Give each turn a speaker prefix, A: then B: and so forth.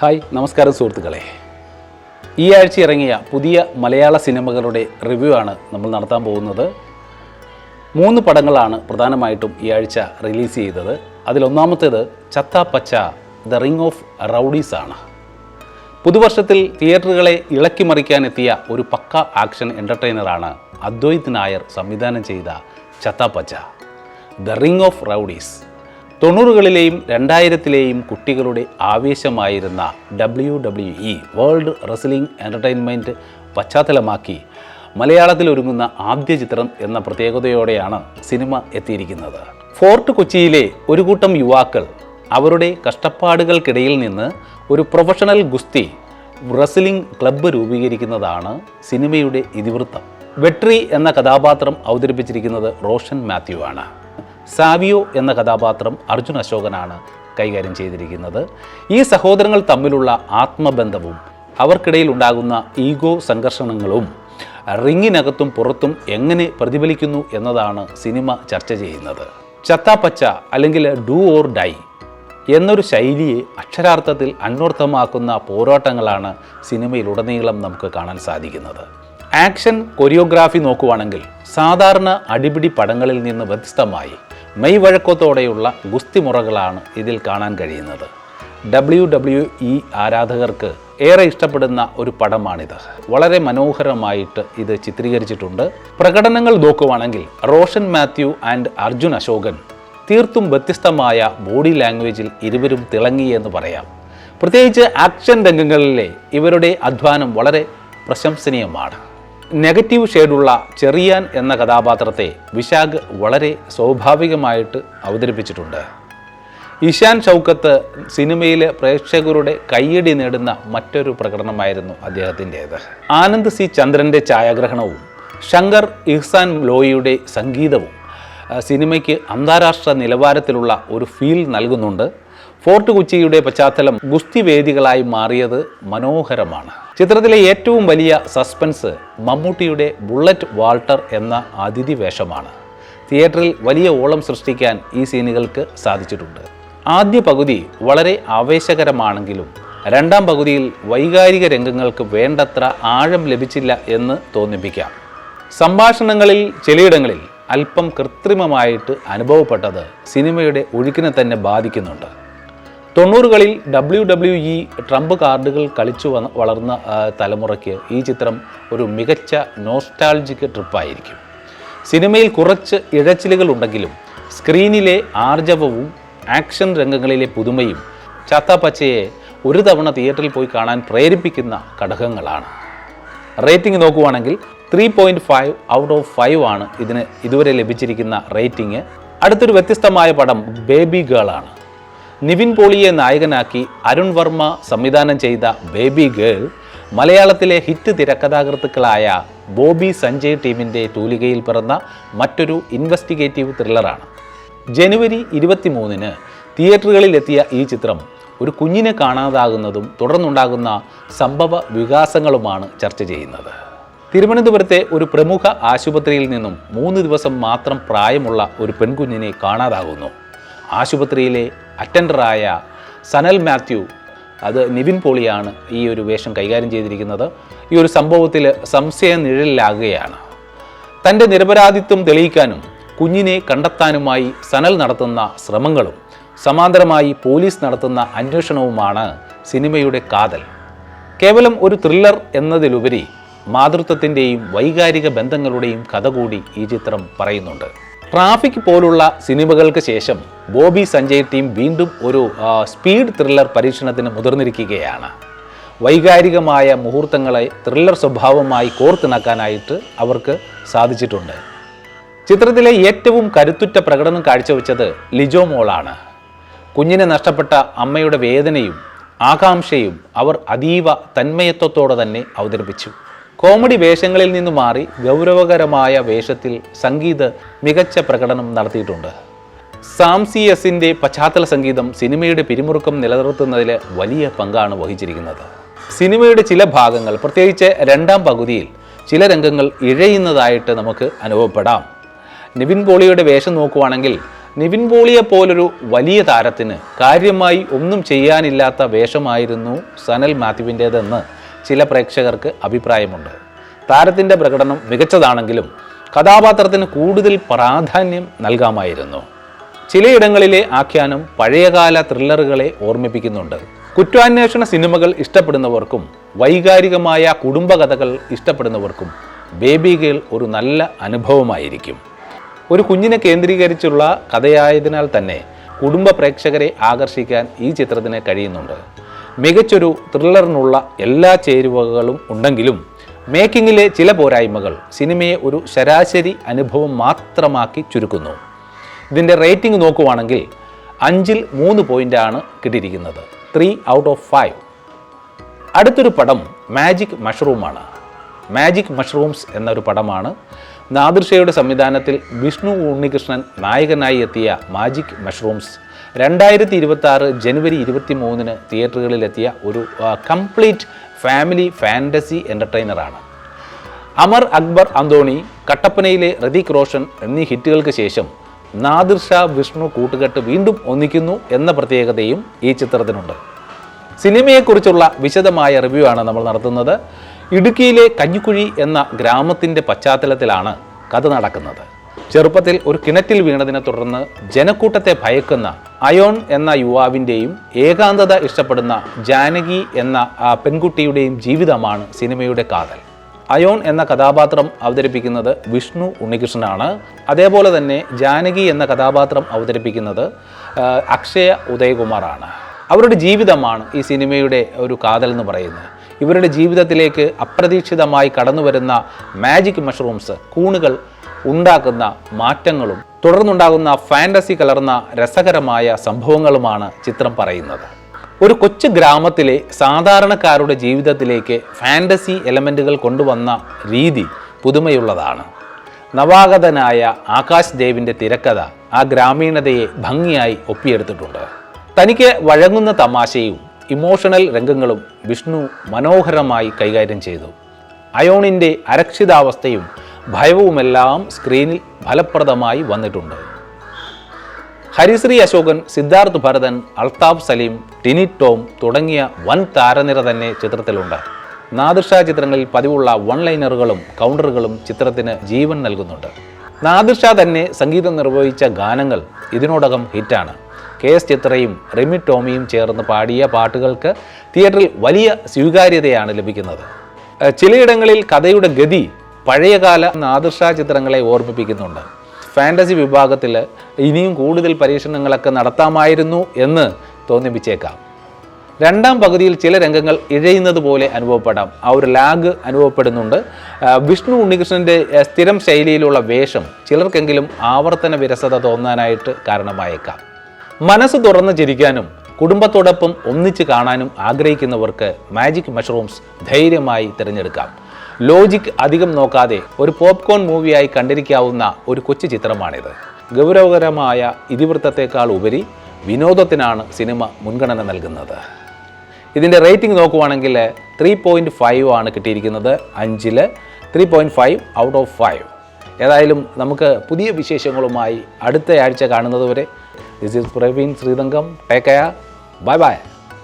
A: Hi നമസ്കാരം സുഹൃത്തുക്കളെ. ഈ ആഴ്ച ഇറങ്ങിയ പുതിയ മലയാള സിനിമകളുടെ റിവ്യൂ ആണ് നമ്മൾ നടത്താൻ പോകുന്നത്. മൂന്ന് പടങ്ങളാണ് പ്രധാനമായിട്ടും ഈ ആഴ്ച റിലീസ് ചെയ്തത്. അതിലൊന്നാമത്തേത് ചത്ത Pacha the ring of rowdies ആണ്. പുതുവർഷത്തിൽ തിയേറ്ററുകളെ ഇളക്കി മറിക്കാനെത്തിയ ഒരു പക്ക ആക്ഷൻ എന്റർടൈനറാണ് അദ്വൈത് നായർ സംവിധാനം ചെയ്ത Chatha Pacha the ring of rowdies. തൊണ്ണൂറുകളിലെയും രണ്ടായിരത്തിലെയും കുട്ടികളുടെ ആവേശമായിരുന്ന W W E world wrestling entertainment പശ്ചാത്തലമാക്കി മലയാളത്തിൽ ഒരുങ്ങുന്ന ആദ്യ ചിത്രം എന്ന പ്രത്യേകതയോടെയാണ് സിനിമ എത്തിയിരിക്കുന്നത്. ഫോർട്ട് കൊച്ചിയിലെ ഒരു കൂട്ടം യുവാക്കൾ അവരുടെ കഷ്ടപ്പാടുകൾക്കിടയിൽ നിന്ന് ഒരു പ്രൊഫഷണൽ ഗുസ്തി റെസ്ലിംഗ് ക്ലബ്ബ് രൂപീകരിക്കുന്നതാണ് സിനിമയുടെ ഇതിവൃത്തം. വെട്രി എന്ന കഥാപാത്രം അവതരിപ്പിച്ചിരിക്കുന്നത് റോഷൻ മാത്യു ആണ്. സാവിയോ എന്ന കഥാപാത്രം അർജുൻ അശോകനാണ് കൈകാര്യം ചെയ്തിരിക്കുന്നത്. ഈ സഹോദരങ്ങൾ തമ്മിലുള്ള ആത്മബന്ധവും അവർക്കിടയിൽ ഉണ്ടാകുന്ന ഈഗോ സംഘർഷണങ്ങളും റിങ്ങിനകത്തും പുറത്തും എങ്ങനെ പ്രതിഫലിക്കുന്നു എന്നതാണ് സിനിമ ചർച്ച ചെയ്യുന്നത്. ചത്താപ്പച്ച അല്ലെങ്കിൽ ഡു ഓർ ഡൈ എന്നൊരു ശൈലിയെ അക്ഷരാർത്ഥത്തിൽ അന്വർത്ഥമാക്കുന്ന പോരാട്ടങ്ങളാണ് സിനിമയിലുടനീളം നമുക്ക് കാണാൻ സാധിക്കുന്നത്. ആക്ഷൻ കൊറിയോഗ്രാഫി നോക്കുവാണെങ്കിൽ സാധാരണ അടിപിടി പടങ്ങളിൽ നിന്ന് വ്യത്യസ്തമായി മെയ് വഴക്കത്തോടെയുള്ള ഗുസ്തിമുറകളാണ് ഇതിൽ കാണാൻ കഴിയുന്നത്. ഡബ്ല്യു ഡബ്ല്യു ഇ ആരാധകർക്ക് ഏറെ ഇഷ്ടപ്പെടുന്ന ഒരു പടമാണിത്. വളരെ മനോഹരമായിട്ട് ഇത് ചിത്രീകരിച്ചിട്ടുണ്ട്. പ്രകടനങ്ങൾ നോക്കുവാണെങ്കിൽ റോഷൻ മാത്യു ആൻഡ് അർജുൻ അശോകൻ തീർത്തും വ്യത്യസ്തമായ ബോഡി ലാംഗ്വേജിൽ ഇരുവരും തിളങ്ങി എന്ന് പറയാം. പ്രത്യേകിച്ച് ആക്ഷൻ രംഗങ്ങളിലെ ഇവരുടെ അധ്വാനം വളരെ പ്രശംസനീയമാണ്. നെഗറ്റീവ് ഷെയ്ഡുള്ള ചെറിയാൻ എന്ന കഥാപാത്രത്തെ വിശാഖ് വളരെ സ്വാഭാവികമായിട്ട് അവതരിപ്പിച്ചിട്ടുണ്ട്. ഇഷാൻ ഷൗക്കത്ത് സിനിമയിലെ പ്രേക്ഷകരുടെ കയ്യടി നേടുന്ന മറ്റൊരു പ്രകടനമായിരുന്നു അദ്ദേഹത്തിന്റേത്. ആനന്ദ് സി ചന്ദ്രന്റെ ഛായാഗ്രഹണവും ശങ്കർ ഇഹ്സാൻ ലോയിയുടെ സംഗീതവും സിനിമയ്ക്ക് അന്താരാഷ്ട്ര നിലവാരത്തിലുള്ള ഒരു ഫീൽ നൽകുന്നുണ്ട്. ഫോർട്ട് കൊച്ചിയുടെ പശ്ചാത്തലം ഗുസ്തി വേദികളായി മാറിയത് മനോഹരമാണ്. ചിത്രത്തിലെ ഏറ്റവും വലിയ സസ്പെൻസ് മമ്മൂട്ടിയുടെ ബുള്ളറ്റ് വാൾട്ടർ എന്ന അതിഥി വേഷമാണ് തിയേറ്ററിൽ വലിയ ഓളം സൃഷ്ടിക്കാൻ ഈ സീനുകൾക്ക് സാധിച്ചിട്ടുണ്ട്. ആദ്യ പകുതി വളരെ ആവേശകരമാണെങ്കിലും രണ്ടാം പകുതിയിൽ വൈകാരിക രംഗങ്ങൾക്ക് വേണ്ടത്ര ആഴം ലഭിച്ചില്ല എന്ന് തോന്നിപ്പിക്കാം. സംഭാഷണങ്ങളിൽ ചിലയിടങ്ങളിൽ അല്പം കൃത്രിമമായിട്ട് അനുഭവപ്പെട്ടത് സിനിമയുടെ ഒഴുക്കിനെ തന്നെ ബാധിക്കുന്നുണ്ട്. തൊണ്ണൂറുകളിൽ ഡബ്ല്യു ഡബ്ല്യു ഇ ട്രംപ് കാർഡുകൾ കളിച്ചു വളർന്ന തലമുറയ്ക്ക് ഈ ചിത്രം ഒരു മികച്ച നോസ്റ്റാൾജിക് ട്രിപ്പായിരിക്കും. സിനിമയിൽ കുറച്ച് ഇഴച്ചിലുകൾ ഉണ്ടെങ്കിലും സ്ക്രീനിലെ ആർജവവും ആക്ഷൻ രംഗങ്ങളിലെ പുതുമയും ചാത്താപ്പച്ചയെ ഒരു തവണ തിയേറ്ററിൽ പോയി കാണാൻ പ്രേരിപ്പിക്കുന്ന ഘടകങ്ങളാണ്. റേറ്റിംഗ് നോക്കുവാണെങ്കിൽ three point five out of five ആണ് ഇതിന് ഇതുവരെ ലഭിച്ചിരിക്കുന്ന റേറ്റിംഗ് അടുത്തൊരു വ്യത്യസ്തമായ പടം ബേബി ഗേൾ ആണ്. നിവിൻ പോളിയെ നായകനാക്കി അരുൺ വർമ്മ സംവിധാനം ചെയ്ത ബേബി ഗേൾ മലയാളത്തിലെ ഹിറ്റ് തിരക്കഥാകൃത്തുക്കളായ ബോബി സഞ്ജയ് ടീമിന്റെ തൂലികയിൽ പിറന്ന മറ്റൊരു ഇൻവെസ്റ്റിഗേറ്റീവ് ത്രില്ലറാണ് ജനുവരി ഇരുപത്തിമൂന്നിന് തിയേറ്ററുകളിൽ എത്തിയ ഈ ചിത്രം ഒരു കുഞ്ഞിനെ കാണാതാകുന്നതും തുടർന്നുണ്ടാകുന്ന സംഭവ വികാസങ്ങളുമാണ് ചർച്ച ചെയ്യുന്നത്. തിരുവനന്തപുരത്തെ ഒരു പ്രമുഖ ആശുപത്രിയിൽ നിന്നും മൂന്ന് ദിവസം മാത്രം പ്രായമുള്ള ഒരു പെൺകുഞ്ഞിനെ കാണാതാകുന്നു. ആശുപത്രിയിലെ അറ്റൻഡറായ സനൽ മാത്യു അത് നിവിൻ പോളിയാണ് ഈ ഒരു വേഷം കൈകാര്യം ചെയ്തിരിക്കുന്നത്. ഈ ഒരു സംഭവത്തിൽ സംശയ നിഴലിലാകുകയാണ്. തന്റെ നിരപരാധിത്വം തെളിയിക്കാനും കുഞ്ഞിനെ കണ്ടെത്താനുമായി സനൽ നടത്തുന്ന ശ്രമങ്ങളും സമാന്തരമായി പോലീസ് നടത്തുന്ന അന്വേഷണവുമാണ് സിനിമയുടെ കാതൽ. കേവലം ഒരു ത്രില്ലർ എന്നതിലുപരി മാതൃത്വത്തിന്റെയും വൈകാരിക ബന്ധങ്ങളുടെയും കഥ കൂടി ഈ ചിത്രം പറയുന്നുണ്ട്. ട്രാഫിക് പോലുള്ള സിനിമകൾക്ക് ശേഷം ബോബി സഞ്ജയ് ടീം വീണ്ടും ഒരു സ്പീഡ് ത്രില്ലർ പരീക്ഷണത്തിന് മുതിർന്നിരിക്കുകയാണ്. വൈകാരികമായ മുഹൂർത്തങ്ങളെ ത്രില്ലർ സ്വഭാവമായി കോർത്തിണക്കാനായിട്ട് അവർക്ക് സാധിച്ചിട്ടുണ്ട്. ചിത്രത്തിലെ ഏറ്റവും കരുത്തുറ്റ പ്രകടനം കാഴ്ചവെച്ചത് ലിജോ മോളാണ്. കുഞ്ഞിനെ നഷ്ടപ്പെട്ട അമ്മയുടെ വേദനയും ആകാംക്ഷയും അവർ അതീവ തന്മയത്വത്തോടെ തന്നെ അവതരിപ്പിച്ചു. കോമഡി വേഷങ്ങളിൽ നിന്ന് മാറി ഗൗരവകരമായ വേഷത്തിൽ സംഗീത് മികച്ച പ്രകടനം നടത്തിയിട്ടുണ്ട്. സാംസിയസിന്റെ പശ്ചാത്തല സംഗീതം സിനിമയുടെ പിരിമുറുക്കം നിലനിർത്തുന്നതിൽ വലിയ പങ്കാണ് വഹിച്ചിരിക്കുന്നത്. സിനിമയുടെ ചില ഭാഗങ്ങൾ പ്രത്യേകിച്ച് രണ്ടാം പകുതിയിൽ ചില രംഗങ്ങൾ ഇഴയുന്നതായിട്ട് നമുക്ക് അനുഭവപ്പെടാം. നിവിൻ പോളിയുടെ വേഷം നോക്കുവാണെങ്കിൽ നിവിൻ പോളിയെ പോലൊരു വലിയ താരത്തിന് കാര്യമായി ഒന്നും ചെയ്യാനില്ലാത്ത വേഷമായിരുന്നു സനൽ മാത്യുവിന്റേതെന്ന് ചില പ്രേക്ഷകർക്ക് അഭിപ്രായമുണ്ട്. താരത്തിന്റെ പ്രകടനം മികച്ചതാണെങ്കിലും കഥാപാത്രത്തിന് കൂടുതൽ പ്രാധാന്യം നൽകാമായിരുന്നു. ചിലയിടങ്ങളിലെ ആഖ്യാനം പഴയകാല ത്രില്ലറുകളെ ഓർമ്മിപ്പിക്കുന്നുണ്ട്. കുറ്റാന്വേഷണ സിനിമകൾ ഇഷ്ടപ്പെടുന്നവർക്കും വൈകാരികമായ കുടുംബകഥകൾ ഇഷ്ടപ്പെടുന്നവർക്കും ബേബി ഗേൾ ഒരു നല്ല അനുഭവമായിരിക്കും. ഒരു കുഞ്ഞിനെ കേന്ദ്രീകരിച്ചുള്ള കഥയായതിനാൽ തന്നെ കുടുംബ പ്രേക്ഷകരെ ആകർഷിക്കാൻ ഈ ചിത്രത്തിന് കഴിയുന്നുണ്ട്. മികച്ചൊരു ത്രില്ലറിനുള്ള എല്ലാ ചേരുവകളും ഉണ്ടെങ്കിലും മേക്കിങ്ങിലെ ചില പോരായ്മകൾ സിനിമയെ ഒരു ശരാശരി അനുഭവം മാത്രമാക്കി ചുരുക്കുന്നു. ഇതിന്റെ റേറ്റിംഗ് നോക്കുവാണെങ്കിൽ അഞ്ചിൽ മൂന്ന് പോയിന്റാണ് കിട്ടിയിരിക്കുന്നത്. Three out of five. അടുത്തൊരു പടം മാജിക് മഷ്റൂമാണ്. മാജിക് മഷ്റൂംസ് എന്നൊരു പടമാണ്. നാദൃശയുടെ സംവിധാനത്തിൽ വിഷ്ണു ഉണ്ണികൃഷ്ണൻ നായകനായി എത്തിയ മാജിക് മഷ്റൂംസ്. രണ്ടായിരത്തി ഇരുപത്തി ആറ് ജനുവരി ഇരുപത്തി മൂന്നിന് തിയേറ്ററുകളിലെത്തിയ ഒരു കംപ്ലീറ്റ് ഫാമിലി ഫാന്റസി എന്റർടൈനറാണ് അമർ അക്ബർ അന്തോണി കട്ടപ്പനയിലെ റതിക് റോഷൻ എന്നീ ഹിറ്റുകൾക്ക് ശേഷം നാദിർ ഷാ വിഷ്ണു കൂട്ടുകെട്ട് വീണ്ടും ഒന്നിക്കുന്നു എന്ന പ്രത്യേകതയും ഈ ചിത്രത്തിനുണ്ട്. സിനിമയെക്കുറിച്ചുള്ള വിശദമായ റിവ്യൂ ആണ് നമ്മൾ നടത്തുന്നത്. ഇടുക്കിയിലെ കഞ്ഞിക്കുഴി എന്ന ഗ്രാമത്തിന്റെ പശ്ചാത്തലത്തിലാണ് കഥ നടക്കുന്നത്. ചെറുപ്പത്തിൽ ഒരു കിണറ്റിൽ വീണതിനെ തുടർന്ന് ജനക്കൂട്ടത്തെ ഭയക്കുന്ന അയോൺ എന്ന യുവാവിന്റെയും ഏകാന്തത ഇഷ്ടപ്പെടുന്ന ജാനകി എന്ന പെൺകുട്ടിയുടെയും ജീവിതമാണ് സിനിമയുടെ കാതൽ. അയോൺ എന്ന കഥാപാത്രം അവതരിപ്പിക്കുന്നത് വിഷ്ണു ഉണ്ണികൃഷ്ണനാണ്. അതേപോലെ തന്നെ ജാനകി എന്ന കഥാപാത്രം അവതരിപ്പിക്കുന്നത് അക്ഷയ ഉദയകുമാറാണ്. അവരുടെ ജീവിതമാണ് ഈ സിനിമയുടെ ഒരു കാതൽ എന്ന് പറയുന്നത്. ഇവരുടെ ജീവിതത്തിലേക്ക് അപ്രതീക്ഷിതമായി കടന്നു വരുന്ന മാജിക് മഷ്റൂംസ് കൂണുകൾ ഉണ്ടാക്കുന്ന മാറ്റങ്ങളും തുടർന്നുണ്ടാകുന്ന ഫാന്റസി കലർന്ന രസകരമായ സംഭവങ്ങളുമാണ് ചിത്രം പറയുന്നത്. ഒരു കൊച്ചു ഗ്രാമത്തിലെ സാധാരണക്കാരുടെ ജീവിതത്തിലേക്ക് ഫാന്റസി എലമെന്റുകൾ കൊണ്ടുവന്ന രീതി പുതുമയുള്ളതാണ്. നവാഗതനായ ആകാശ് ദേവിന്റെ തിരക്കഥ ആ ഗ്രാമീണതയെ ഭംഗിയായി ഒപ്പിയെടുത്തിട്ടുണ്ട്. തനിക്ക് വഴങ്ങുന്ന തമാശയും ഇമോഷണൽ രംഗങ്ങളും വിഷ്ണു മനോഹരമായി കൈകാര്യം ചെയ്തു. അയോണിന്റെ അരക്ഷിതാവസ്ഥയും ഭയവുമെല്ലാം സ്ക്രീനിൽ ഫലപ്രദമായി വന്നിട്ടുണ്ട്. ഹരിശ്രീ അശോകൻ സിദ്ധാർത്ഥ് ഭരതൻ അൽതാഫ് സലീം ടിനി ടോം തുടങ്ങിയ വൻ താരനിര തന്നെ ചിത്രത്തിലുണ്ട്. നാദിർഷ ചിത്രങ്ങളിൽ പതിവുള്ള വൺ ലൈനറുകളും കൗണ്ടറുകളും ചിത്രത്തിന് ജീവൻ നൽകുന്നുണ്ട്. നാദിർഷ തന്നെ സംഗീതം നിർവഹിച്ച ഗാനങ്ങൾ ഇതിനോടകം ഹിറ്റാണ്. കെ എസ് ചിത്രയും റിമി ടോമിയും ചേർന്ന് പാടിയ പാട്ടുകൾക്ക് തിയേറ്ററിൽ വലിയ സ്വീകാര്യതയാണ് ലഭിക്കുന്നത്. ചിലയിടങ്ങളിൽ കഥയുടെ ഗതി പഴയകാല നാദിർഷ ചിത്രങ്ങളെ ഓർമ്മിപ്പിക്കുന്നുണ്ട്. ഫാന്റസി വിഭാഗത്തിൽ ഇനിയും കൂടുതൽ പരീക്ഷണങ്ങളൊക്കെ നടത്താമായിരുന്നു എന്ന് തോന്നിപ്പിച്ചേക്കാം. രണ്ടാം പകുതിയിൽ ചില രംഗങ്ങൾ ഇഴയുന്നത് പോലെ അനുഭവപ്പെടാം. ആ ഒരു ലാഗ് അനുഭവപ്പെടുന്നുണ്ട്. വിഷ്ണു ഉണ്ണികൃഷ്ണന്റെ സ്ഥിരം ശൈലിയിലുള്ള വേഷം ചിലർക്കെങ്കിലും ആവർത്തന വിരസത തോന്നാനായിട്ട് കാരണമായേക്കാം. മനസ്സ് തുറന്ന് ചിരിക്കാനും കുടുംബത്തോടൊപ്പം ഒന്നിച്ച് കാണാനും ആഗ്രഹിക്കുന്നവർക്ക് മാജിക് മഷ്റൂംസ് ധൈര്യമായി തിരഞ്ഞെടുക്കാം. ലോജിക് അധികം നോക്കാതെ ഒരു പോപ്കോൺ മൂവിയായി കണ്ടിരിക്കാവുന്ന ഒരു കൊച്ചു ചിത്രമാണിത്. ഗൗരവകരമായ ഇതിവൃത്തത്തെക്കാൾ ഉപരി വിനോദത്തിനാണ് സിനിമ മുൻഗണന നൽകുന്നത്. ഇതിന്റെ റേറ്റിംഗ് നോക്കുവാണെങ്കിൽ ത്രീ പോയിന്റ് ഫൈവ് ആണ് കിട്ടിയിരിക്കുന്നത് അഞ്ചിൽ three point five out of five ഏതായാലും നമുക്ക് പുതിയ വിശേഷങ്ങളുമായി അടുത്ത ആഴ്ച കാണുന്നതുവരെ. This is Praveen Sreethankam take care bye bye